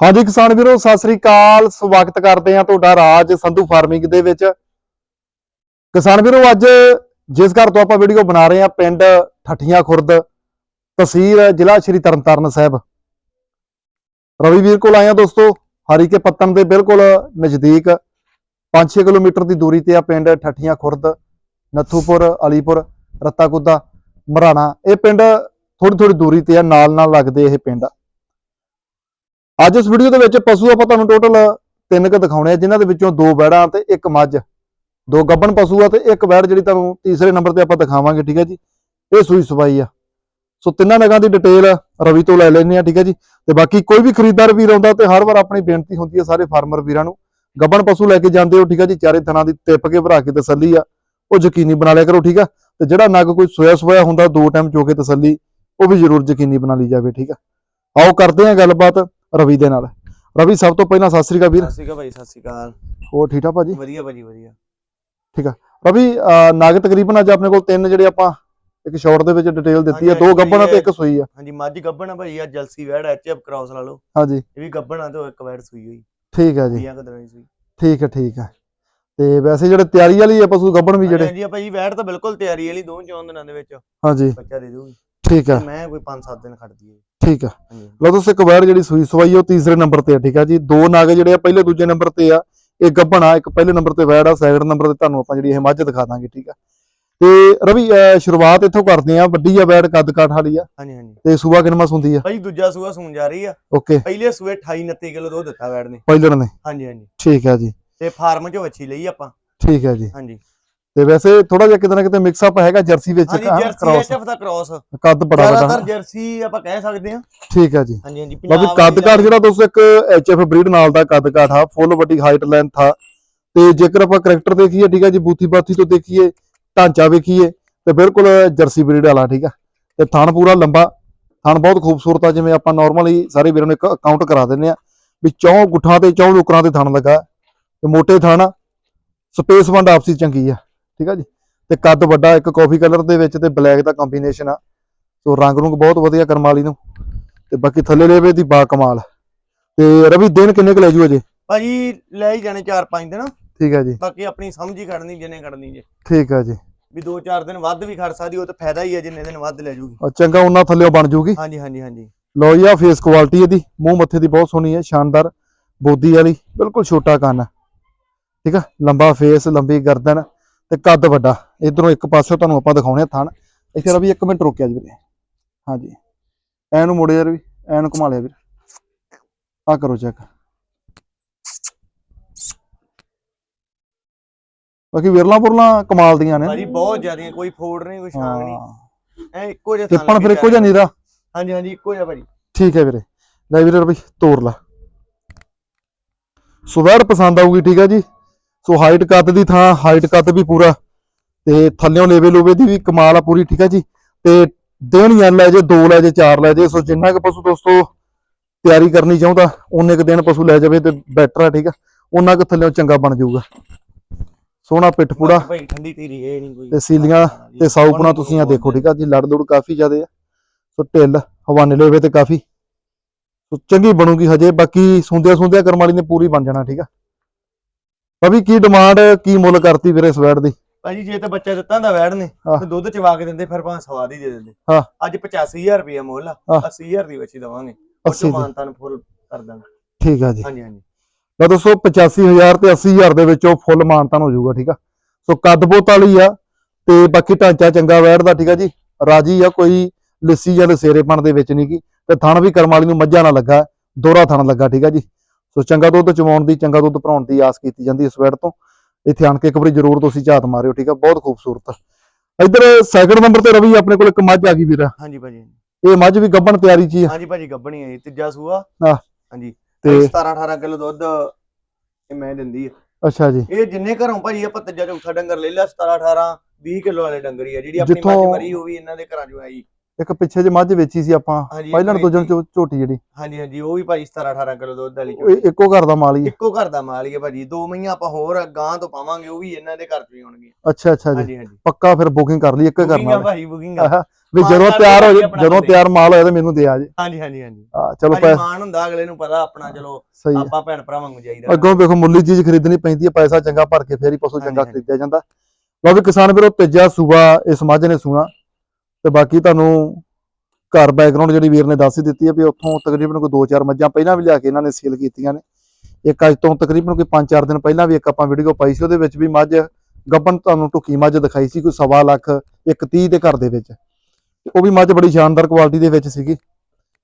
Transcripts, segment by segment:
ਹਾਂਜੀ ਕਿਸਾਨ ਵੀਰੋ, ਸਤਿ ਸ੍ਰੀ ਅਕਾਲ। ਸਵਾਗਤ ਕਰਦੇ ਹਾਂ ਤੁਹਾਡਾ ਰਾਜ ਸੰਧੂ ਫਾਰਮਿੰਗ ਦੇ ਵਿੱਚ। ਕਿਸਾਨ ਵੀਰੋ, ਅੱਜ ਜਿਸ ਘਰ ਤੋਂ ਆਪਾਂ ਵੀਡੀਓ ਬਣਾ ਰਹੇ ਹਾਂ, ਪਿੰਡ ਠੱਠੀਆਂ ਖੁਰਦ, ਤਹਿਸੀਲ ਜ਼ਿਲ੍ਹਾ ਸ਼੍ਰੀ ਤਰਨਤਾਰਨ ਸਾਹਿਬ। ਰਵੀ ਵੀਰ ਕੋਲ ਆਏ ਹਾਂ ਦੋਸਤੋ, ਹਰੀਕੇ ਪੱਤਨ ਦੇ ਬਿਲਕੁਲ ਨਜ਼ਦੀਕ। 5-6 ਕਿਲੋਮੀਟਰ ਦੀ ਦੂਰੀ ਤੇ ਆ ਪਿੰਡ ਠੱਠੀਆਂ ਖੁਰਦ, ਨੱਥੂਪੁਰ, ਅਲੀਪੁਰ, ਰੱਤਾਕੁੱਦਾ, ਮਰਾਣਾ। ਇਹ ਪਿੰਡ ਥੋੜੀ ਥੋੜੀ ਦੂਰੀ ਤੇ ਆ ਨਾਲ ਨਾਲ ਲੱਗਦੇ ਇਹ ਪਿੰਡ। ਅੱਜ ਇਸ ਵੀਡੀਓ ਦੇ ਵਿੱਚ ਪਸ਼ੂ ਆਪਾਂ ਤੁਹਾਨੂੰ ਟੋਟਲ ਤਿੰਨ ਕੁ ਦਿਖਾਉਣੇ ਆ, ਜਿਨ੍ਹਾਂ ਦੇ ਵਿੱਚੋਂ ਦੋ ਬੈੜਾਂ ਤੇ ਇੱਕ ਮੱਝ। ਦੋ ਗੱਬਣ ਪਸ਼ੂ ਆ ਤੇ ਇੱਕ ਬੈੜ ਜਿਹੜੀ ਤੁਹਾਨੂੰ ਤੀਸਰੇ ਨੰਬਰ ਤੇ ਆਪਾਂ ਦਿਖਾਵਾਂਗੇ, ਠੀਕ ਹੈ ਜੀ? ਇਹ ਸੂਈ ਸਵਾਈ ਆ। ਸੋ ਤਿੰਨਾਂ ਨਗਾਂ ਦੀ ਡਿਟੇਲ ਰਵੀ ਤੋਂ ਲੈ ਲੈਣੇ ਆ, ਠੀਕ ਹੈ ਜੀ? ਤੇ ਬਾਕੀ ਕੋਈ ਵੀ ਖਰੀਦਦਾਰ ਵੀਰ ਆਉਂਦਾ ਤੇ ਹਰ ਵਾਰ ਆਪਣੀ ਬੇਨਤੀ ਹੁੰਦੀ ਹੈ ਸਾਰੇ ਫਾਰਮਰ ਵੀਰਾਂ ਨੂੰ, ਗੱਬਣ ਪਸ਼ੂ ਲੈ ਕੇ ਜਾਂਦੇ ਹੋ, ਠੀਕ ਹੈ ਜੀ? ਚਾਰੇ ਥਣਾ ਦੀ ਟਿੱਪ ਕੇ ਭਰਾ ਕੇ ਤਸੱਲੀ ਆ, ਉਹ ਯਕੀਨੀ ਬਣਾ ਲਿਆ ਕਰੋ, ਠੀਕ ਆ ਤੇ ਜਿਹੜਾ ਨਗ ਕੋਈ ਸੋਇਆ ਸੋਇਆ ਹੁੰਦਾ, ਦੋ ਟਾਈਮ ਚੋ ਕੇ ਤਸੱਲੀ, ਉਹ ਵੀ ਜ਼ਰੂਰ ਯਕੀਨੀ ਬਣਾ ਲਈ ਜਾਵੇ, ਠੀਕ ਆ ਆਓ ਕਰਦੇ ਹਾਂ ਗੱਲਬਾਤ। ਰਵੀ ਦੇ ਨਾਲ। ਰਵੀ ਸਭ ਤੋਂ ਪਹਿਲਾਂ ਸਤਿ ਸ੍ਰੀ ਅਕਾਲ ਵੀਰ। ਸਤਿ ਸ਼੍ਰੀ ਅਕਾਲ ਭਾਈ ਸਤਿ ਸ਼੍ਰੀ ਅਕਾਲ। ਹੋਰ ਠੀਕ ਠਾਕ ਭਾਜੀ? ਵਧੀਆ ਭਾਜੀ ਵਧੀਆ। ਰਵੀ ਅਹ, ਨਗ ਤਕਰੀਬਨ ਅੱਜ ਆਪਣੇ ਕੋਲ ਤਿੰਨ ਜਿਹੜੇ ਆਪਾਂ ਇੱਕ ਸ਼ਾਰਟ ਦੇ ਵਿੱਚ ਡਿਟੇਲ ਦਿੱਤੀ ਹਾਂਜੀ, ਦੋ ਗੱਬਣ ਤੇ ਇੱਕ ਸੂਈ ਆ। ਹਾਂਜੀ ਮੱਝ ਗੱਬਣ ਆ ਭਾਈ ਆ ਜਲਸੀ ਵੈੜ ਐਚਐਫ ਕ੍ਰਾਸ ਲਾ ਲਓ। ਹਾਂਜੀ। ਇਹ ਵੀ ਗੱਬਣ ਆ ਤੇ ਇੱਕ ਵੈੜ ਸੂਈ ਹੋਈ। ਠੀਕ ਹੈ ਜੀ। ਦੀਆਂ ਕਦਰਾਂ ਦੀ ਸੂਈ। ਠੀਕ ਹੈ ਠੀਕ ਹੈ ਤੇ ਵੈਸੇ ਜਿਹੜੇ ਤਿਆਰੀ ਵਾਲੀ ਆ ਪਸ਼ੂ ਗੱਬਣ ਵੀ ਜਿਹੜੇ। ਹਾਂਜੀ ਆ ਭਾਈ ਵੈੜ ਤਾਂ ਬਿਲਕੁਲ ਤਿਆਰੀ ਵਾਲੀ ਦੋ ਚੌਂ ਦਿਨਾਂ ਦੇ ਵਿੱਚ। ਹਾਂਜੀ। ਬੱਚਾ ਦੇ ਦੂਗੀ ਠੀਕ ਤੇ ਮੈਂ ਕੋਈ 5-7 ਦਿਨ ਖੜਦੀ ਹੈ ਠੀਕ ਹਾਂਜੀ। ਲਓ ਦੋਸਤੋ ਇੱਕ ਵੈਰ ਜਿਹੜੀ ਸੂਈ ਸਵਾਈ ਆ, ਉਹ ਤੀਸਰੇ ਨੰਬਰ ਤੇ ਆ ਠੀਕ ਆ ਜੀ। ਦੋ ਨਾਗ ਜਿਹੜੇ ਆ ਪਹਿਲੇ ਦੂਜੇ ਨੰਬਰ ਤੇ ਆ। ਇਹ ਗੱਬਣ ਆ ਇੱਕ ਪਹਿਲੇ ਨੰਬਰ ਤੇ ਵੈੜ ਆ ਸੈਕੰਡ ਨੰਬਰ ਤੇ ਤੁਹਾਨੂੰ ਆਪਾਂ ਜਿਹੜੀ ਇਹ ਮੱਝ ਦਿਖਾ ਦਾਂਗੇ ਠੀਕ ਆ। ਤੇ ਰਵੀ ਸ਼ੁਰੂਆਤ ਇੱਥੋਂ ਕਰਦੇ ਆ ਵੱਡੀ ਆ ਵੈੜ ਕੱਦ ਕਾਠ ਵਾਲੀ ਆ। ਹਾਂਜੀ ਹਾਂਜੀ। ਤੇ ਸੂਆ ਕਿਨਮਸ ਹੁੰਦੀ ਆ? ਭਾਈ ਦੂਜਾ ਸੂਆ ਸੂਣ ਜਾ ਰਹੀ ਆ। ਓਕੇ। ਪਹਿਲੇ ਸੂਏ 28 29 ਕਿਲੋ ਦੁੱਧ ਦਿੱਤਾ ਵੈੜ ਨੇ। ਪਹਿਲਣ ਨੇ। ਹਾਂਜੀ ਹਾਂਜੀ। ਠੀਕ ਹੈ ਜੀ। ਤੇ ਫਾਰਮ ਚੋਂ ਵੱਛੀ ਲਈ ਆਪਾਂ। ਠੀਕ ਹੈ ਜੀ। ਹਾਂਜੀ। ਤੇ ਵੈਸੇ ਥੋੜਾ ਜਿਹਾ ਕਿਤੇ ਨਾ ਕਿਤੇ ਮਿਕਸ ਅਪ ਹੈਗਾ ਜਰਸੀ ਵਿੱਚ ਹਾਂਜੀ ਹਾਂ, ਜਰਸੀ ਐਚਐਫ ਦਾ ਕ੍ਰਾਸ ਕੱਦ ਬੜਾ ਵੱਡਾ। ਜ਼ਿਆਦਾਤਰ। ਜਰਸੀ ਆਪਾਂ ਕਹਿ ਸਕਦੇ ਹਾਂ। ਠੀਕ ਹੈ ਜੀ। ਹਾਂਜੀ ਹਾਂਜੀ ਪੰਜਾਬ ਕੱਦ ਕਾਠ ਜਿਹੜਾ ਦੋਸਤੋ ਇੱਕ ਐਚਐਫ ਬਰੀਡ ਨਾਲ ਦਾ ਕੱਦ ਕਾਠ ਆ ਫੁੱਲ ਵੱਡੀ ਹਾਈਟ ਲੈਂਥ ਆ। ਤੇ ਜੇਕਰ ਆਪਾਂ ਕਰੈਕਟਰ ਦੇਖੀਏ ਠੀਕ ਹੈ ਜੀ ਬੂਥੀ ਬਾਥੀ ਤੋਂ ਦੇਖੀਏ ਢਾਂਚਾ ਵੇਖੀਏ ਤੇ ਬਿਲਕੁਲ ਜਰਸੀ ਬਰੀਡ ਵਾਲਾ ਠੀਕ ਆ। ਤੇ ਥਣ ਪੂਰਾ ਲੰਬਾ ਥਣ ਬਹੁਤ ਖੂਬਸੂਰਤ ਆ ਜਿਵੇਂ ਆਪਾਂ ਨਾਰਮਲੀ ਸਾਰੇ ਵੀਰਾਂ ਨੂੰ ਇੱਕ ਅਕਾਊਂਟ ਕਰਾ ਦਿੰਨੇ ਆ ਵੀ ਚੌਂ ਗੁੱਠਾਂ ਤੇ ਚੌਂ ਨੁਕਰਾਂ ਤੇ ਥਣ ਲੱਗਾ। ਤੇ ਮੋٹے ਥਣ ਸਪੇਸ ਵੰਡ ਆਪਸੀ ਚੰਗੀ ਆ। ਠੀਕ ਆ ਜੀ? ਤੇ ਕੱਦ ਵੱਡਾ ਇੱਕ ਕਾਫੀ ਕਲਰ ਦੇ ਵਿੱਚ ਤੇ ਬਲੈਕ ਦਾ ਕੰਬੀਨੇਸ਼ਨ ਆ। ਸੋ ਰੰਗ ਰੁੰਗ ਬਹੁਤ ਵਧੀਆ ਕਰਮ ਵਾਲੀ ਨੂੰ। ਤੇ ਬਾਕੀ ਥੱਲੇ ਲੇਵੇ ਦੀ ਬਾ ਕਮਾਲ। ਤੇ ਰਵੀ ਦਿਨ ਕਿੰਨੇ ਕੁ ਲੈ ਜੂ ਅਜੇ? ਭਾਜੀ ਲੈ ਹੀ ਜਾਣੇ 4-5 ਦਿਨ। ਠੀਕ ਹੈ ਜੀ। ਬਾਕੀ ਆਪਣੀ ਸਮਝ ਹੀ ਕੱਢਣੀ ਜਿੰਨੇ ਕੱਢਣੀ ਜੇ। ਠੀਕ ਹੈ ਜੀ। ਵੀ 2-4 ਦਿਨ ਵੱਧ ਵੀ ਖੜ ਸਕਦੀ ਉਹ ਤਾਂ ਫਾਇਦਾ ਹੀ ਹੈ ਜਿੰਨੇ ਦਿਨ ਵੱਧ ਲੈ ਜੂਗੀ। ਚੰਗਾ ਉਹਨਾਂ ਥੱਲੇ ਬਣ ਜੂਗੀ। ਹਾਂਜੀ ਹਾਂਜੀ ਹਾਂਜੀ। ਲਓ ਜੀ ਆ ਫੇਸ ਕੁਆਲਿਟੀ ਇਹਦੀ। ਮੂੰਹ ਮੱਥੇ ਦੀ ਬਹੁਤ ਸੋਹਣੀ ਹੈ ਸ਼ਾਨਦਾਰ। ਬੋਦੀ ਵਾਲੀ ਬਿਲਕੁਲ ਛੋਟਾ ਕੰਨ। ਠੀਕ ਆ? ਲੰਬਾ ਫੇਸ ਲੰਬੀ ਗਰਦਨ। ਤੇ ਕੱਦ ਵੱਡਾ। ਇਧਰੋਂ ਇੱਕ ਪਾਸੇ ਤੁਹਾਨੂੰ ਆਪਾਂ ਦਿਖਾਉਣੇ ਆ ਥਣ। ਇੱਥੇ ਰਵੀ ਇੱਕ ਮਿੰਟ ਰੁਕਿਆ ਜੀ ਵੀਰੇ। ਹਾਂਜੀ। ਐ ਨੂੰ ਮੋੜਿਆ ਰਵੀ ਐ ਨੂੰ ਘੁਮਾ ਲਿਆ ਵੀਰ। ਆ ਕਰੋ ਚੈੱਕ ਬਾਕੀ ਵਿਰਲਾ ਪੁਰਲਾ ਕਮਾਲ ਦੀਆਂ ਨੇ। ਭਾਜੀ ਬਹੁਤ ਜ਼ਿਆਦੀਆਂ ਕੋਈ ਫੋੜ ਨਹੀਂ ਕੋਈ ਛਾਂਗ ਨਹੀਂ। ਐ ਇੱਕੋ ਜਿਹਾ ਟਿੱਪਣ ਫਿਰ ਇੱਕੋ ਜਿਹਾ ਨੀਰਾ। ਹਾਂਜੀ ਹਾਂਜੀ ਇੱਕੋ ਜਿਹਾ ਭਾਜੀ। ਠੀਕ ਹੈ ਵੀਰੇ। ਲੈ ਵੀਰੇ ਰਵੀ ਤੋਰ ਲਾ। ਸੋ ਵੈੜ ਪਸੰਦ ਆਊਗੀ ਠੀਕ ਹੈ ਜੀ। ਸੋ ਹਾਈਟ ਕੱਦ ਦੀ ਥਾਂ ਹਾਈਟ ਕੱਦ ਵੀ ਪੂਰਾ। ਤੇ ਥੱਲਿਓਂ ਲੇਵੇ ਲੋਵੇ ਦੀ ਵੀ ਕਮਾਲ ਆ ਪੂਰੀ ਠੀਕ ਹੈ ਜੀ? ਤੇ ਦਿਨ ਜਾਂ ਲੈ ਜੇ ਦੋ ਲੈ ਜੇ ਚਾਰ ਲੈ ਜੇ ਸੋ ਜਿੰਨਾ ਕੁ ਪਸ਼ੂ ਦੋਸਤੋ ਤਿਆਰੀ ਕਰਨੀ ਚਾਹੁੰਦਾ ਉਹਨੇ ਕੁ ਦਿਨ ਪਸ਼ੂ ਲੈ ਜਾਵੇ ਤੇ ਬੈਟਰ ਆ ਠੀਕ ਆ? ਉਹਨਾਂ ਕੁ ਥੱਲਿਓਂ ਚੰਗਾ ਬਣ ਜਾਊਗਾ। ਸੋਹਣਾ ਪਿੱਠ ਪੂੜਾ ਭਾਈ ਠੰਡੀ ਧੀਰੀ ਇਹ ਨਹੀਂ ਕੋਈ ਤੇ ਸੀਲੀਆਂ ਤੇ ਸਾਊਪਣਾ ਤੁਸੀਂ ਆ ਦੇਖੋ ਠੀਕ ਆ ਜੀ? ਲੜ ਲੁੜ ਕਾਫੀ ਜ਼ਿਆਦੇ ਆ। ਸੋ ਢਿੱਲ ਹਵਾਨੇ ਲੇਵੇ ਤੇ ਕਾਫੀ। ਸੋ ਚੰਗੀ ਬਣੂਗੀ ਹਜੇ ਬਾਕੀ ਸੁੰਦਿਆ ਸੁੰਦਿਆ ਕਰਮ ਵਾਲੀ ਨੇ ਪੂਰੀ ਬਣ ਜਾਣਾ ਠੀਕ ਆ? ਅਭੀ ਕੀ ਡਿਮਾਂਡ ਕੀ ਮੁੱਲ ਕਰਤੀ ਵੀਰੇ ਸਵੈਟ ਦੀ? ਭਾਜੀ ਜੇ ਤਾਂ ਬੱਚਾ ਦਿੱਤਾ ਹੁੰਦਾ ਵੈੜ ਨੇ ਹਾਂ। ਤੇ ਦੁੱਧ ਚਵਾ ਕੇ ਦਿੰਦੇ ਫਿਰ ਭਾਵੇਂ ਸਵਾਦ ਹੀ ਦੇ ਦਿੰਦੇ। ਹਾਂ। ਅੱਜ 85000 ਰੁਪਏ ਮੁੱਲ ਆ ਹਾਂ। 80000 ਦੀ ਬੱਚੀ ਦਵਾਂਗੇ। 80 ਅੱਛਾ ਦੀ ਮਾਨਤਾ ਨੂੰ ਫੁੱਲ ਕਰ ਦਾਂਗੇ ਠੀਕ ਆ ਜੀ। ਹਾਂਜੀ ਹਾਂਜੀ। ਮੈਂ ਦੱਸੋ 85000 ਤੇ 80000 ਦੇ ਵਿੱਚੋਂ ਫੁੱਲ ਮਾਨਤਾਨ ਹੋ ਜਾਊਗਾ ਠੀਕ ਆ? ਸੋ ਕੱਦ ਬੋਤ ਵਾਲੀ ਆ ਤੇ ਬਾਕੀ ਢਾਂਚਾ ਚੰਗਾ ਵੈੜ ਦਾ ਠੀਕ ਆ ਜੀ? ਰਾਜੀ ਆ ਕੋਈ ਲਿੱਸੀ ਜਾਂ ਲਸੇਰੇਪਣ ਦੇ ਵਿੱਚ ਨਹੀਂ ਗੀ ਤੇ ਥਣ ਵੀ ਕਰਮ ਵਾਲੀ ਨੂੰ ਮੱਝਾਂ ਨਾਲ ਲੱਗਾ ਦੋਹਰਾ ਥਣ ਲੱਗਾ ਠੀਕ ਆ ਜੀ? ਸੋ ਚੰਗਾ ਦੁੱਧ ਚਵਾਉਣ ਦੀ ਚੰਗਾ ਦੁੱਧ ਭਰਾਉਣ ਦੀ ਆਸ ਕੀਤੀ ਜਾਂਦੀ ਇਸ ਵੈੜ ਤੋਂ। ਇੱਥੇ ਆਣ ਕੇ ਇੱਕ ਵਾਰੀ ਜ਼ਰੂਰ ਤੁਸੀਂ ਝਾਤ ਮਾਰਿਓ ਠੀਕ ਆ? ਬਹੁਤ ਖੂਬਸੂਰਤ। ਇੱਧਰ ਸੈਕਿੰਡ ਨੰਬਰ ਤੇ ਰਵੀ ਆਪਣੇ ਕੋਲ ਇੱਕ ਮੱਝ ਆ ਗਈ ਵੀਰਾ। ਹਾਂਜੀ ਭਾਜੀ। ਇਹ ਮੱਝ ਵੀ ਗੱਭਣ ਤਿਆਰੀ 'ਚ ਆ। ਹਾਂਜੀ ਭਾਜੀ ਗੱਬਣੀ ਹੈ ਤੀਜਾ ਸੂਆ। ਹਾਂ। ਹਾਂਜੀ। ਤੇ 17 18 ਕਿਲੋ ਦੁੱਧ ਇਹ ਮੈਂ ਦਿੰਦੀ ਹੈ ਅੱਛਾ ਜੀ। ਇਹ ਜਿੰਨੇ ਘਰੋਂ ਭਾਜੀ ਆਪਾਂ ਤੀਜਾ ਚੌਥਾ ਡੰਗਰ ਲੈ ਲਿਆ 17 18 20 ਕਿਲੋ ਵਾਲੇ ਡੰਗਰ ਆ ਜਿਹੜੀ ਆਪਣੀ ਮੱਝ ਮਰੀ ਉਹ ਵੀ ਇਹਨਾਂ ਦੇ ਘਰਾਂ ਚੋਂ ਆਈ। ਇੱਕ ਪਿੱਛੇ ਜੇ ਮੱਝ ਵੇਚੀ ਸੀ ਆਪਾਂ ਹਾਂਜੀ, ਪਹਿਲਾਂ ਦੂਜਣ ਵੇਚੀ। ਝੋਟੀ ਜਿਹੜੀ। ਹਾਂਜੀ ਹਾਂਜੀ ਉਹ ਵੀ ਭਾਜੀ 17 18 ਕਿਲੋ ਦੁੱਧ ਵਾਲੀ ਉਹ ਇਹ ਇੱਕੋ ਘਰ ਦਾ ਮਾਲ ਹੀ ਹੈ। ਇੱਕੋ ਘਰ ਦਾ ਮਾਲ ਹੀ ਹੈ ਭਾਜੀ ਦੋ ਮਹੀਆਂ ਆਪਾਂ ਹੋਰ ਗਾਂ ਤੋਂ ਪਾਵਾਂਗੇ ਉਹ ਵੀ ਇਹਨਾਂ ਦੇ ਘਰ ਚ ਵੀ ਹੋਣਗੇ ਅੱਛਾ ਅੱਛਾ ਜੀ। ਹਾਂਜੀ ਹਾਂਜੀ। ਪੱਕਾ ਫਿਰ ਬੁਕਿੰਗ ਕਰ ਲਈ ਇੱਕ ਬੁਕਿੰਗ ਕਰਨਾ ਆ ਭਾਜੀ ਬੁਕਿੰਗ ਆ। ਆਹਾ, ਵੀ ਮਾਲ ਜਦੋਂ ਤਿਆਰ ਹੋ ਜਾ ਆਪਣਾ ਜਦੋਂ। ਤਿਆਰ ਮਾਲ ਹੋਇਆ ਤੇ ਮੈਨੂੰ ਦੇ ਆ ਜੇ। ਹਾਂਜੀ ਹਾਂਜੀ ਹਾਂਜੀ। ਆ ਚਲੋ ਭਾਜੀ ਪੈ ਮਾਨ ਹੁੰਦਾ ਅਗਲੇ ਨੂੰ ਪਤਾ ਆਪਣਾ ਚਲੋ ਸਹੀ ਹੈ। ਆਪਾਂ ਭੈਣ ਭਰਾਵਾਂ ਨੂੰ ਜਾਈਦਾ। ਅੱਗੋਂ ਵੇਖੋ ਮੁੱਲੀ ਚੀਜ਼ ਖਰੀਦਣੀ ਪੈਂਦੀ ਹੈ ਪੈਸਾ ਚੰਗਾ ਭਰ ਕੇ ਫੇਰ ਹੀ ਪਸ਼ੂ ਚੰਗਾ ਹਾਂਜੀ। ਖਰੀਦਿਆ ਜਾਂਦਾ। ਲਓ ਵੀ ਕਿਸਾਨ ਵੀਰੋ ਤੀਜਾ ਸੂਬਾ ਇਸ ਮੱਝ ਨੇ ਸੂਣਾ। ਤੇ ਬਾਕੀ ਤੁਹਾਨੂੰ ਘਰ ਬੈਕਗ੍ਰਾਉਂਡ ਜਿਹੜੀ ਵੀਰ ਨੇ ਦੱਸ ਹੀ ਦਿੱਤੀ ਹੈ ਵੀ ਉੱਥੋਂ ਤਕਰੀਬਨ ਕੋਈ 2-4 ਮੱਝਾਂ ਪਹਿਲਾਂ ਵੀ ਲਿਆ ਕੇ ਇਹਨਾਂ ਨੇ ਸੇਲ ਕੀਤੀਆਂ ਨੇ। ਇੱਕ ਅੱਜ ਤੋਂ ਤਕਰੀਬਨ ਕੋਈ 5-4 ਦਿਨ ਪਹਿਲਾਂ ਵੀ ਇੱਕ ਆਪਾਂ ਵੀਡੀਓ ਪਾਈ ਸੀ, ਉਹਦੇ ਵਿੱਚ ਵੀ ਮੱਝ ਗੱਬਨ ਤੁਹਾਨੂੰ ਟੁੱਕੀ ਮੱਝ ਦਿਖਾਈ ਸੀ, ਕੋਈ ਸਵਾ ਲੱਖ, ਇੱਕ 30 ਦੇ ਘਰ ਦੇ ਵਿੱਚ। ਤੇ ਉਹ ਵੀ ਮੱਝ ਬੜੀ ਸ਼ਾਨਦਾਰ ਕੁਆਲਿਟੀ ਦੇ ਵਿੱਚ ਸੀਗੀ,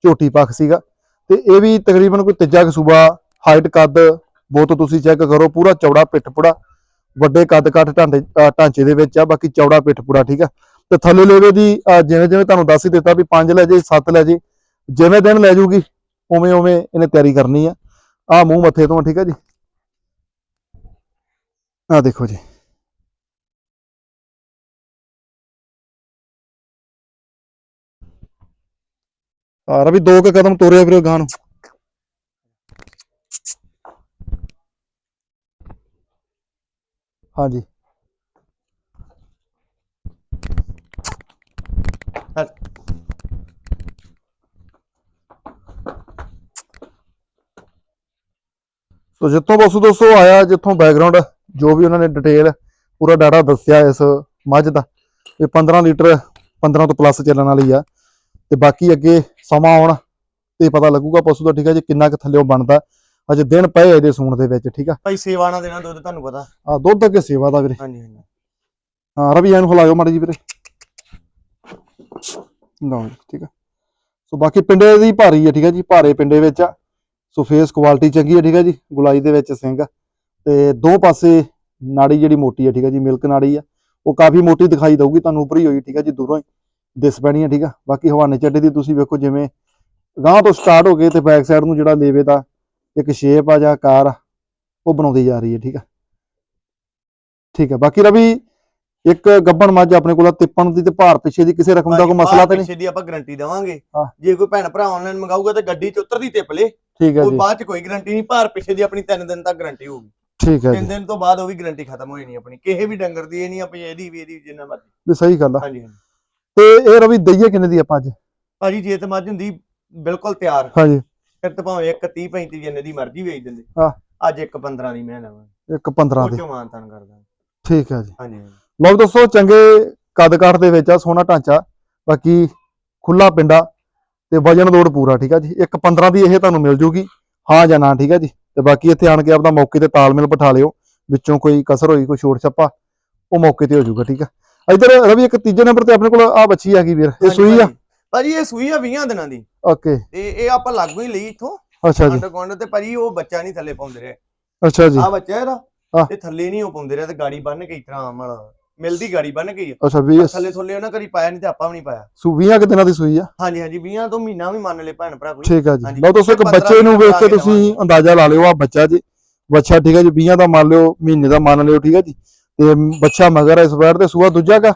ਝੋਟੀ ਪੱਖ ਸੀਗਾ। ਤੇ ਇਹ ਵੀ ਤਕਰੀਬਨ ਕੋਈ ਤੀਜਾ ਕਸੂਬਾ ਹਾਈਟ ਕੱਦ ਬਹੁਤ ਤੁਸੀਂ ਚੈੱਕ ਕਰੋ, ਪੂਰਾ ਚੌੜਾ ਪਿੱਠ ਪੂੜਾ ਵੱਡੇ ਕੱਦ ਕੱਟ ਢਾਂਚੇ ਢਾਂਚੇ ਦੇ ਵਿੱਚ ਆ, ਬਾਕੀ ਚੌੜਾ ਪਿੱਠ ਪੂੜਾ ਠੀਕ ਆ। ਤੇ ਥੱਲੇ ਲੇਵੇ ਦੀ ਅਹ ਜਿਵੇਂ ਜਿਵੇਂ ਤੁਹਾਨੂੰ ਦੱਸ ਹੀ ਦਿੱਤਾ ਵੀ 5 ਲੈ ਜੇ 7 ਲੈ ਜੇ ਜਿਵੇਂ ਦਿਨ ਲੈ ਜੂਗੀ ਉਵੇਂ ਉਵੇਂ ਇਹਨੇ ਤਿਆਰੀ ਕਰਨੀ ਆ। ਆ ਮੂੰਹ ਮੱਥੇ ਤੋਂ, ਠੀਕ ਹੈ ਜੀ? ਆ ਦੇਖੋ ਜੀ। ਆ ਵੀ ਦੋ ਕੁ ਕਦਮ ਤੋਰਿਆ ਵੀਰੇ ਗਾਂ ਨੂੰ। ਹਾਂਜੀ। ਸੋ ਜਿੱਥੋਂ ਬਸੂ ਦੋਸਤੋ ਆਇਆ ਜਿੱਥੋਂ ਬੈਕਗ੍ਰਾਉਂਡ ਜੋ ਵੀ ਉਹਨਾਂ ਨੇ ਡਿਟੇਲ ਪੂਰਾ ਡਾਟਾ ਦੱਸਿਆ ਇਸ ਮੱਝ ਦਾ ਇਹ 15 ਲੀਟਰ 15 ਤੋਂ ਪਲੱਸ ਚੱਲਣ ਵਾਲੀ ਆ। ਤੇ ਬਾਕੀ ਅੱਗੇ ਸਮਾਂ ਆਉਣ ਤੇ ਪਤਾ ਲੱਗੂਗਾ ਪਸ਼ੂ ਦਾ ਠੀਕ ਹੈ ਜੀ ਕਿੰਨਾ ਕੁ ਥੱਲੇ ਬਣਦਾ। ਅਜੇ ਦਿਨ ਪਏ ਆ ਇਹਦੇ ਸੂਣ ਦੇ ਵਿੱਚ ਠੀਕ ਆ। ਭਾਈ ਸੇਵਾ ਨਾਲ ਦੇਣਾ ਦੁੱਧ ਤੁਹਾਨੂੰ ਪਤਾ। ਆ ਦੁੱਧ ਅੱਗੇ ਸੇਵਾ ਦਾ ਵੀਰੇ। ਹਾਂਜੀ ਹਾਂਜੀ। ਹਾਂ ਰਵੀ ਇਹਨੂੰ ਹਲਾਇਓ ਮਾੜੀ ਜੀ ਵੀਰੇ। ਲਓ ਠੀਕ ਆ। ਸੋ ਬਾਕੀ ਪਿੰਡੇ ਦੀ ਭਾਰੀ ਹੈ ਠੀਕ ਹੈ ਜੀ ਭਾਰੇ ਪਿੰਡੇ ਵਿੱਚ ਆ। ਸੋ ਫੇਸ ਕੁਆਲਿਟੀ ਚੰਗੀ ਹੈ ਠੀਕ ਹੈ ਜੀ ਗੁਲਾਈ ਦੇ ਵਿੱਚ ਸਿੰਘ। ਤੇ ਦੋ ਪਾਸੇ ਨਾੜੀ ਜਿਹੜੀ ਮੋਟੀ ਹੈ ਠੀਕ ਹੈ ਜੀ ਮਿਲਕ ਨਾੜੀ ਆ। ਉਹ ਕਾਫੀ ਮੋਟੀ ਦਿਖਾਈ ਦਊਗੀ ਤੁਹਾਨੂੰ ਉੱਪਰ ਹੋਈ ਠੀਕ ਹੈ ਜੀ ਦੂਰੋਂ ਹੀ ਦਿਸ ਪੈਣੀ ਹੈ ਠੀਕ ਆ ਬਾਕੀ ਹਵਾਨੇ ਚੱਡੇ ਦੀ ਤੁਸੀਂ ਵੇਖੋ ਜਿਵੇਂ ਗਾਂਹ ਤੋਂ ਸਟਾਰਟ ਹੋ ਕੇ ਤੇ ਬੈਕ ਸਾਈਡ ਨੂੰ ਜਿਹੜਾ ਲੇਵੇ ਦਾ ਇੱਕ ਸ਼ੇਪ ਆ ਜਾਂ ਆਕਾਰ ਉਹ ਬਣਾਉਂਦੀ ਜਾ ਰਹੀ ਹੈ ਠੀਕ ਆ ਠੀਕ ਹੈ ਬਾਕੀ ਰਵੀ ਇੱਕ ਗੱਬਣ ਮੱਝ ਆਪਣੇ ਕੋਲ ਤਿੱਪਣ ਦੀ ਤੇ ਭਾਰ ਪਿੱਛੇ ਦੀ ਕਿਸੇ ਰਕਮ ਦਾ ਕੋਈ ਮਸਲਾ ਤੇ ਨਹੀਂ? ਪਿੱਛੇ ਦੀ ਆਪਾਂ ਗਾਰੰਟੀ ਦੇਵਾਂਗੇ। ਹਾਂ। ਜੇ ਕੋਈ ਭੈਣ ਭਰਾ ਆਨਲਾਈਨ ਮੰਗਾਊਗਾ ਤਾਂ ਗੱਡੀ ਚ ਉਤਰਦੀ ਟਿਪ ਲੇ। ਠੀਕ ਹੈ ਕੋਈ ਜੀ। ਬਾਅਦ ਚ ਕੋਈ ਗਾਰੰਟੀ ਨਹੀਂ ਭਾਰ ਪਿੱਛੇ ਦੀ ਆਪਣੀ 3 ਦਿਨ ਤੱਕ ਗਾਰੰਟੀ ਹੋਊਗੀ। ਠੀਕ ਹੈ 3 ਜੀ। ਦਿਨ ਤੋਂ ਬਾਅਦ ਉਹ ਵੀ ਗਾਰੰਟੀ ਖਤਮ ਹੋ ਜਾਣੀ ਆਪਣੀ। ਕਿਸੇ ਵੀ ਡੰਗਰ ਦੀ ਇਹ ਨਹੀਂ ਆਪਣੀ ਇਹਦੀ ਵੀ ਇਹਦੀ ਜਿੰਨਾ ਮਰਜ਼ੀ। ਵੀ ਸਹੀ ਗੱਲ ਆ। ਹਾਂਜੀ ਹਾਂਜੀ। ਤੇ ਇਹ ਰਵੀ ਦਈਏ ਕਿੰਨੇ ਦੀ ਆਪਾਂ ਅੱਜ? ਭਾਜੀ ਜੇ ਤੇ ਮੱਝ ਹੁੰਦੀ ਬਿਲਕੁਲ ਤਿਆਰ। ਹਾਂਜੀ। ਫਿਰ ਤਾਂ ਭਾਵੇਂ ਇੱਕ 30 35 ਜਿੰਨੇ ਦੀ ਮਰਜ਼ੀ ਵੇਚ ਦਿੰਦੇ। ਹਾਂ। ਅੱਜ ਇੱਕ 15 ਦੀ ਮੈਂ ਲਵਾਂ। ਇੱਕ 15 ਉਹ ਦੇ ਚੋਂ ਮਾਨਤਾਨ ਕਰਦਾ। ਠੀਕ ਹੈ ਜੀ। ਹਾਂਜੀ ਲਓ ਦੋਸਤੋ ਚੰਗੇ ਕੱਦ ਕਾਠ ਦੇ ਵਿੱਚ ਆ ਸੋਹਣਾ ਢਾਂਚਾ। ਬਾਕੀ ਖੁੱਲਾ ਪਿੰਡਾ। ਤੇ ਵਜਨ ਲੋਡ ਪੂਰਾ ਠੀਕ ਆ ਜੀ? ਇੱਕ 15 ਦੀ ਇਹ ਤੁਹਾਨੂੰ ਮਿਲ ਜੂਗੀ ਹਾਂ ਜਾਂ ਨਾ ਠੀਕ ਆ ਜੀ? ਤੇ ਬਾਕੀ ਇੱਥੇ ਆਣ ਕੇ ਆਪਦਾ ਮੌਕੇ ਤੇ ਤਾਲਮੇਲ ਬਿਠਾ ਲਿਓ ਵਿੱਚੋਂ ਕੋਈ ਕਸਰ ਹੋਈ ਕੋਈ ਛੋਟ ਛੱਪਾ ਉਹ ਮੌਕੇ ਤੇ ਹੋ ਜਾਊਗਾ ਠੀਕ ਆ? ਇਧਰ ਰਵੀ ਇੱਕ ਤੀਜੇ ਨੰਬਰ ਤੇ ਆਪਣੇ ਕੋਲ ਆ ਬੱਚੀ ਹੈਗੀ ਵੀਰ ਇਹ ਸੂਈ ਆ? ਭਾਜੀ। ਇਹ ਸੂਈ ਆ 20 ਦਿਨਾਂ ਦੀ। ਓਕੇ। ਤੇ ਇਹ ਆਪਾਂ ਲਾਗੂ ਹੀ ਲਈ ਇਥੋਂ। ਅੱਛਾ ਜੀ। ਅੰਡਰਗਰਾਉਂਡ ਤੇ ਭਾਜੀ ਉਹ ਬੱਚਾ ਨਹੀਂ ਥੱਲੇ ਪਾਉਂਦੇ ਰਹੇ। ਅੱਛਾ ਜੀ। ਆ ਬੱਚਾ ਇਹਦਾ। ਤੇ ਥੱਲੇ ਨਹੀਂ ਉਹ ਪਾਉਂਦੇ ਰਹੇ ਤੇ ਗਾੜੀ ਬੰਨ ਕੇ ਇਸ ਤਰ੍ਹਾਂ ਆਮ ਵਾਲਾ। ਮਿਲਦੀ ਗਾੜੀ ਕੇ ਹੀ ਆ। ਅੱਛਾ ਵੀ ਥੱਲੇ ਥੱਲੇ ਉਹਨਾਂ ਕਰੀ ਪਾਇਆ ਨਹੀਂ ਤੇ ਆਪਾਂ ਵੀ ਨਹੀਂ ਪਾਇਆ। ਸੂ 20 ਕਿ ਦਿਨਾਂ ਦੀ ਸੂਈ ਆ? ਹਾਂਜੀ ਹਾਂਜੀ 20 ਤੋਂ ਮਹੀਨਾ ਵੀ ਮੰਨ ਲੈ ਭੈਣ ਭਰਾ ਕੋਈ। ਠੀਕ ਆ ਜੀ। ਹਾਂਜੀ। ਲਓ ਦੋਸਤੋ ਇੱਕ ਪੰਦਰਾਂ ਬੱਚੇ ਨੂੰ ਵੇਖ ਕੇ ਬਣਾ ਤੁਸੀਂ ਅੰਦਾਜ਼ਾ ਲਾ ਲਿਓ ਆ ਬੱਚਾ ਜੀ। ਬੱਚਾ ਠੀਕ ਹੈ ਜੀ 20 ਦਾ ਮੰਨ ਲਿਓ ਮਹੀਨੇ ਦਾ ਮੰਨ ਲਿਓ ਠੀਕ ਹੈ ਜੀ। ਤੇ ਬੱਚਾ ਮਗਰ ਇਸ ਵਾਰ ਤੇ ਸੂਆ ਦੂਜਾ ਕਾ?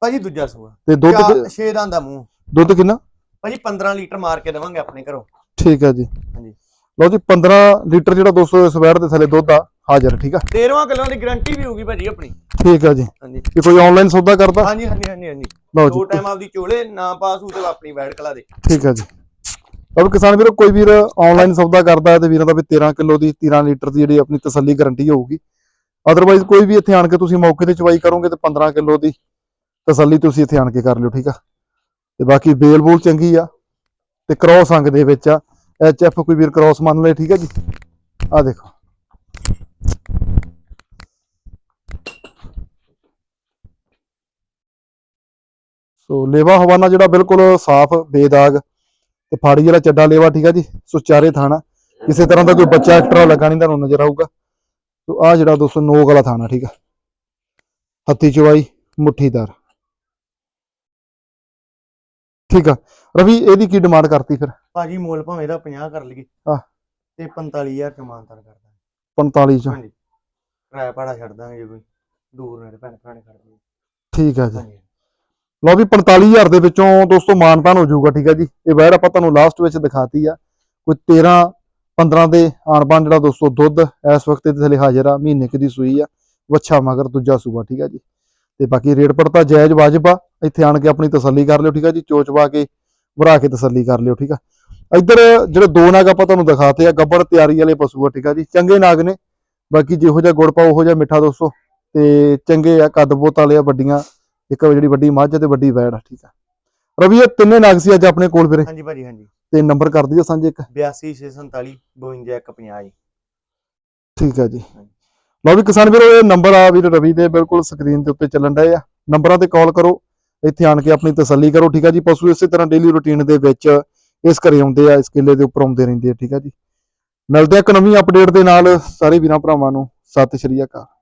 ਭਾਜੀ ਦੂਜਾ ਸੂਆ। ਤੇ ਦੁੱਧ ਕਿ- ਦਾਂ ਦਾ ਮੂੰਹ। ਦੁੱਧ ਕਿੰਨਾ? ਭਾਜੀ 15 ਲੀਟਰ ਮਾਰ ਕੇ ਦੇਵਾਂਗੇ ਆਪਣੇ ਘਰੋਂ। ਠੀਕ ਹੈ ਜੀ। ਹਾਂਜੀ। ਲਓ ਜੀ 15 ਲੀਟਰ ਜਿਹੜਾ 200 ਇਸ ਵਾਰ ਦੇ ਥੱਲੇ ਦੁੱਧ ਆ ਹਾਜ਼ਰ ਠੀਕ ਆ? 13ਵਾਂ ਕਿਲੋ ਦੀ ਗਾਰੰਟੀ ਵੀ ਹੋਊਗੀ ਭਾਜੀ ਆਪਣੀ। ਠੀਕ ਆ ਜੀ। ਹਾਂਜੀ। ਕਿ ਕੋਈ ਆਨਲਾਈਨ ਸੌਦਾ ਕਰਦਾ? ਹਾਂਜੀ ਹਾਂਜੀ ਹਾਂਜੀ ਹਾਂਜੀ। ਲਓ ਦੋ ਜੀ ਟਾਈਮ ਆਪਦੀ ਚੋਲੇ ਨਾ ਪਾਸ ਹੋ ਤੇ ਆਪਣੀ ਵੈੜ ਕਲਾ ਦੇ। ਠੀਕ ਹੈ ਜੀ। ਅਬ ਕਿਸਾਨ ਵੀਰੋ ਕੋਈ ਵੀਰ ਆਨਲਾਈਨ ਸੌਦਾ ਕਰਦਾ ਹੈ ਤੇ ਵੀਰਾਂ ਦਾ ਵੀ 13 ਕਿਲੋ ਦੀ 13 ਲੀਟਰ ਦੀ ਜਿਹੜੀ ਆਪਣੀ ਤਸੱਲੀ ਗਾਰੰਟੀ ਹੋਊਗੀ। ਅਦਰਵਾਈਜ਼ ਕੋਈ ਵੀ ਇੱਥੇ ਆਣ ਕੇ ਤੁਸੀਂ ਮੌਕੇ ਤੇ ਚਵਾਈ ਕਰੋਗੇ ਤੇ 15 ਕਿਲੋ ਦੀ ਤਸੱਲੀ ਤੁਸੀਂ ਇੱਥੇ ਆਣ ਕੇ ਕਰ ਲਿਓ ਠੀਕ ਆ? ਤੇ ਬਾਕੀ ਬੇਲ ਬੂਲ ਚੰਗੀ ਆ ਤੇ ਕ੍ਰੋਸ ਅੰਗ ਦੇ ਵਿੱਚ ਆ। ਐਚ ਐਫ ਕੋਈ ਵੀਰ ਕ੍ਰੋਸ ਮੰਨ ਲਏ, ਠੀਕ ਹੈ ਜੀ? ਆ ਦੇਖੋ। ਸੋ ਲੇਵਾ ਹਵਾਨਾ ਜਿਹੜਾ ਬਿਲਕੁਲ ਸਾਫ਼, ਬੇਦਾਗ ਤੇ ਫਾੜੀ ਜਿਹੜਾ ਚੱਡਾ ਲੇਵਾ, ਠੀਕ ਆ ਜੀ? ਸੋ ਚਾਰੇ ਥਾਣਾ। ਕਿਸੇ ਤਰ੍ਹਾਂ ਦਾ ਕੋਈ ਬੱਚਾ ਐਕਟਰਾ ਲੱਗਾ ਨਹੀਂ, ਤੁਹਾਨੂੰ ਨਜ਼ਰ ਆਊਗਾ। ਸੋ ਆ ਜਿਹੜਾ 209 ਵਾਲਾ ਥਾਣਾ, ਠੀਕ ਆ? ਹੱਤੀ ਚਵਾਈ ਮੁੱਠੀਦਾਰ। ਠੀਕ ਆ। ਰਵੀ ਇਹਦੀ ਕੀ ਡਿਮਾਂਡ ਕਰਤੀ ਫਿਰ? ਭਾਜੀ ਮੁੱਲ ਭਾਵੇਂ ਦਾ 50 ਕਰ ਲਈਏ। ਹਾਂ। ਤੇ 45000 ਚ ਮਾਨਤਾਨ ਕਰਦਾ। 45 ਚ। ਹਾਂਜੀ। ਕਿਰਾਇਆ ਭਾੜਾ ਛੱਡ ਦਾਂਗੇ ਜੇ ਕੋਈ। ਦੂਰ ਨੇ ਭੈਣ ਭਰਾ ਨੇ ਖੜਦੇ ਠੀਕ ਆ ਜੀ। ਹਾਂਜੀ। ਲਓ ਵੀ 45000 ਦੇ ਵਿੱਚੋਂ ਦੋਸਤੋ ਮਾਨਤਾਨ ਹੋ ਜਾਊਗਾ ਠੀਕ ਹੈ ਜੀ। ਇਹ ਵੈੜ ਆਪਾਂ ਤੁਹਾਨੂੰ ਲਾਸਟ ਵਿੱਚ ਦਿਖਾਤੀ ਆ। ਕੋਈ 13 15 ਦੇ ਆਣਬਾਨ ਜਿਹੜਾ ਦੋਸਤੋ ਦੁੱਧ ਇਸ ਵਕਤ ਇਹਦੇ ਥੱਲੇ ਹਾਜ਼ਰ ਆ ਮਹੀਨੇ ਕੁ ਦੀ ਸੂਈ ਆ। ਵੱਛਾ ਮਗਰ ਦੂਜਾ ਸੂਆ ਠੀਕ ਆ ਜੀ। ਤੇ ਬਾਕੀ ਰੇਟ ਪੜਤਾ ਜਾਇਜ਼ ਵਾਜਬ ਆ। ਇੱਥੇ ਆਣ ਕੇ ਆਪਣੀ ਤਸੱਲੀ ਕਰ ਲਿਓ ਠੀਕ ਆ ਜੀ। ਚੋਚਵਾ ਕੇ ਭਰਾ ਕੇ ਤਸੱਲੀ ਕਰ ਲਿਓ ਠੀਕ ਆ? ਇੱਧਰ ਜਿਹੜੇ ਦੋ ਨਾਗ ਆਪਾਂ ਤੁਹਾਨੂੰ ਦਿਖਾਤੇ ਆ ਗੱਬੜ ਤਿਆਰੀ ਵਾਲੇ ਪਸ਼ੂ ਆ ਠੀਕ ਆ ਜੀ? ਚੰਗੇ ਨਾਗ ਨੇ ਬਾਕੀ ਜਿਹੋ ਜਿਹਾ ਗੁੜ ਪਾਓ ਉਹੋ ਜਿਹਾ ਮਿੱਠਾ ਦੋਸਤੋ ਤੇ ਚੰਗੇ ਆ ਕੱਦ ਬੋਤ ਵਾਲੇ ਆ ਵੱਡੀਆਂ ਇੱਕ ਜਿਹੜੀ ਵੱਡੀ ਮੱਝ ਆ ਤੇ ਵੱਡੀ ਵੈੜ ਆ ਠੀਕ ਆ? ਰਵੀ ਇਹ ਤਿੰਨੇ ਨਾਗ ਸੀ ਅੱਜ ਆਪਣੇ ਕੋਲ ਵੀਰੇ? ਹਾਂਜੀ ਭਾਜੀ ਹਾਂਜੀ। ਤੇ ਨੰਬਰ ਕਰ ਦਈਏ ਸਾਂਝੇ ਇੱਕ। 82 647 ਠੀਕ ਹੈ ਜੀ। ਲਓ ਵੀ ਕਿਸਾਨ ਵੀਰੋ ਇਹ ਨੰਬਰ ਆ ਵੀਰ ਰਵੀ ਦੇ ਬਿਲਕੁਲ ਸਕਰੀਨ ਦੇ ਉੱਤੇ ਚੱਲਣ ਡਏ ਆ। ਨੰਬਰਾਂ ਤੇ ਕਾਲ ਕਰੋ। ਇੱਥੇ ਆਣ ਕੇ ਆਪਣੀ ਤਸੱਲੀ ਕਰੋ, ਠੀਕ ਆ ਜੀ? ਪਸ਼ੂ ਇਸੇ ਤਰ੍ਹਾਂ ਡੇਲੀ ਰੁਟੀਨ ਦੇ ਵਿੱਚ ਇਸ ਘਰੇ ਆਉਂਦੇ ਆ, ਇਸ ਕਿਲੇ ਦੇ ਉੱਪਰ ਆਉਂਦੇ ਰਹਿੰਦੇ ਆ, ਠੀਕ ਆ ਜੀ? ਮਿਲਦੇ ਆ ਇੱਕ ਨਵੀਂ ਅਪਡੇਟ ਦੇ ਨਾਲ, ਸਾਰੇ ਵੀਰਾਂ ਭਰਾਵਾਂ ਨੂੰ, ਸਤਿ ਸ਼੍ਰੀ ਅਕਾਲ।